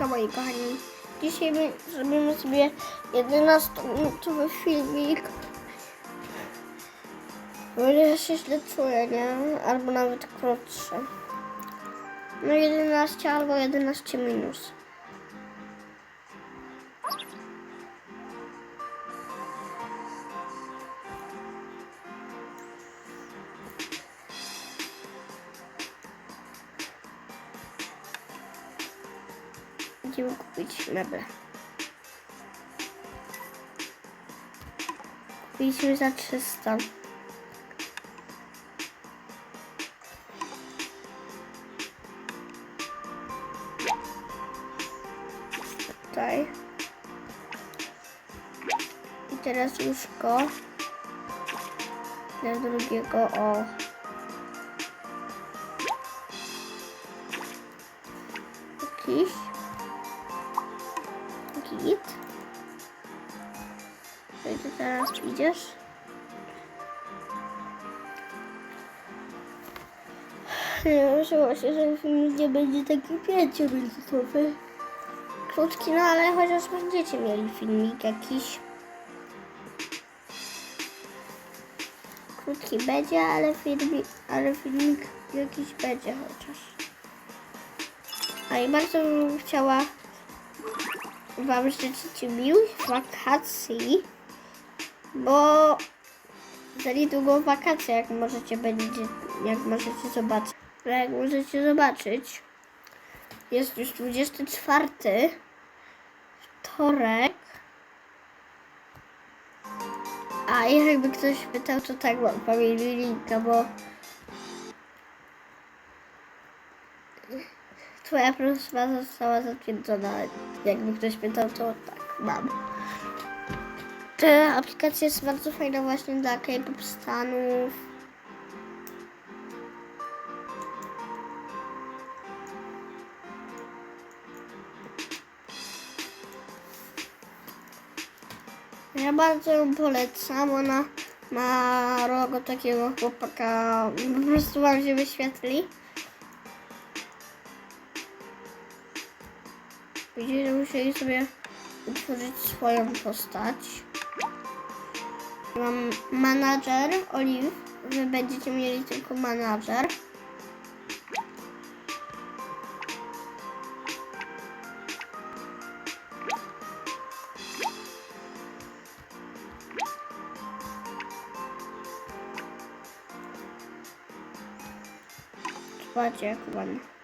No moi kochani, dzisiaj my zrobimy sobie 11-minutowy filmik. Bo ja się źle czuję, nie? Albo nawet krótszy. No 11 albo 11 minus. Idziemy kupić meble. Kupiliśmy za 300. Tutaj. I teraz łóżko. Do drugiego, o. Jakiś. Git. Gdzie ty teraz idziesz? Nie myślała się, że film nie będzie taki pięciominutowy. Krótki, no ale chociaż będziecie mieli filmik jakiś. Krótki będzie, ale filmik, ale filmik jakiś będzie chociaż. A i bardzo bym chciała Wam życzyć miłych wakacji, bo za niedługo wakacje, jak możecie będzie, jak możecie zobaczyć. Jak możecie zobaczyć, jest już 24 wtorek. A jakby ktoś pytał, to tak familii linka, bo Twoja prośba została zatwierdzona. Jakby ktoś pytał, to tak, mam. Ta aplikacja jest bardzo fajna właśnie dla K-pop stanów. Ja bardzo ją polecam. Ona ma logo takiego chłopaka. Po prostu wam się wyświetli. Będziecie musieli sobie utworzyć swoją postać. Mam manager, Olive. Wy będziecie mieli tylko manager. Zobaczcie jak ładnie.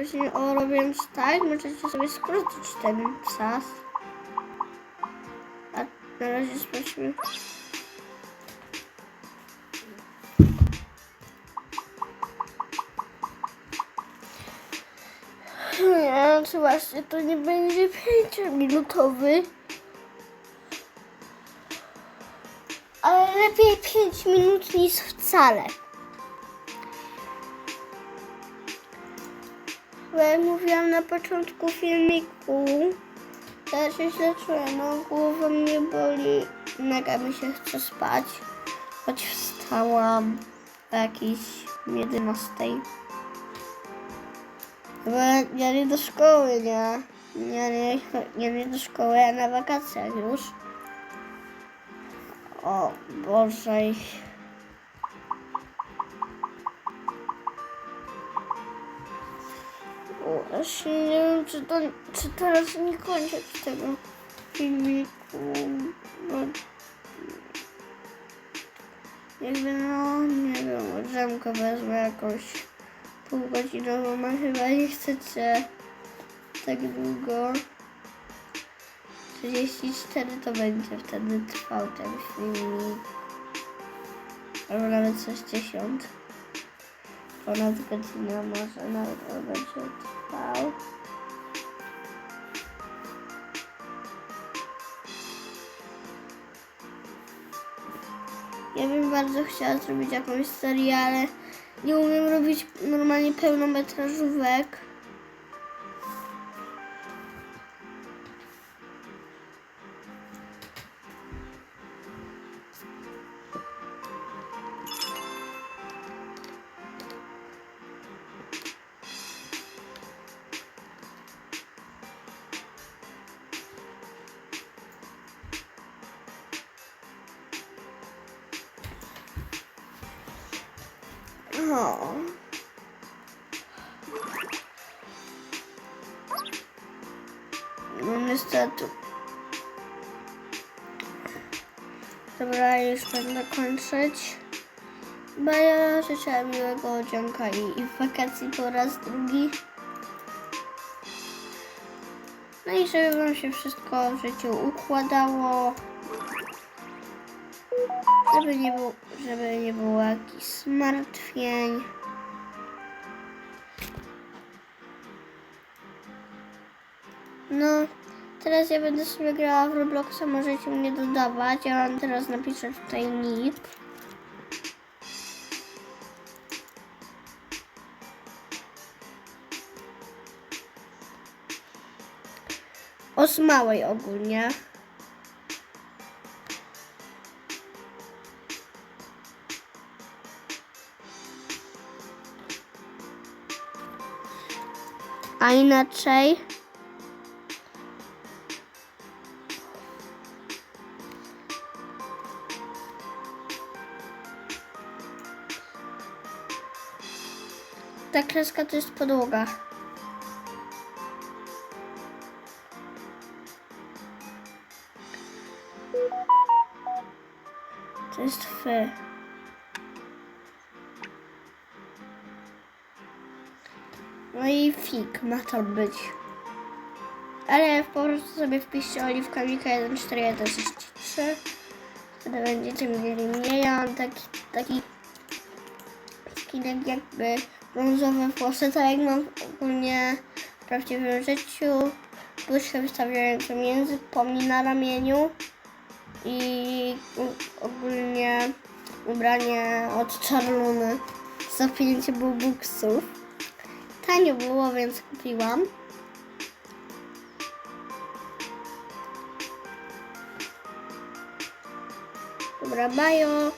Właśnie o robiąc tak, możecie sobie skrócić ten czas. A na razie sprawdźmy. Nie, czy właśnie to nie będzie 5-minutowy. Ale lepiej 5 minut niż wcale. Bo jak mówiłam na początku filmiku, teraz się źle czuję, no głowa mnie boli, mega mi się chce spać, choć wstałam o jakiejś 11. Bo ja nie do szkoły, nie? Ja nie, ja nie do szkoły, ja na wakacjach już. O Boże. Właśnie nie wiem, czy, to, czy teraz nie kończyć tego filmiku. Bo jakby no, nie wiem, drzemkę wezmę jakąś półgodzinową, a chyba nie chcecie tak długo. 34 to będzie wtedy trwał ten filmik. Albo nawet 60 ponad godzinę może nawet będzie trwał. Ja bym bardzo chciała zrobić jakąś serię, ale nie umiem robić normalnie pełnometrażówek. O. No niestety. Dobra, już będę kończyć. Bo ja życzę miłego dzionka i, i wakacji po raz drugi. No i żeby wam się wszystko w życiu układało. Żeby nie, było, żeby nie było jakichś zmartwień. No, teraz ja będę sobie grała w Robloxa, możecie mnie dodawać. Ja wam teraz napiszę tutaj nick. Osmałej ogólnie. A inaczej ta kreska to jest podłoga. To jest fy. I fig ma to być. Ale po prostu sobie wpiszcie oliwka Mika 14163. Wtedy będziecie mieli mnie. Ja mam taki, taki skinek jakby brązowe włosy, tak jak mam ogólnie w prawdziwym życiu. Błyszkę wystawiającą między pomi na ramieniu i ogólnie ubranie od czarluny za 5 buksów. Tanio było, więc kupiłam. Dobra, bajo.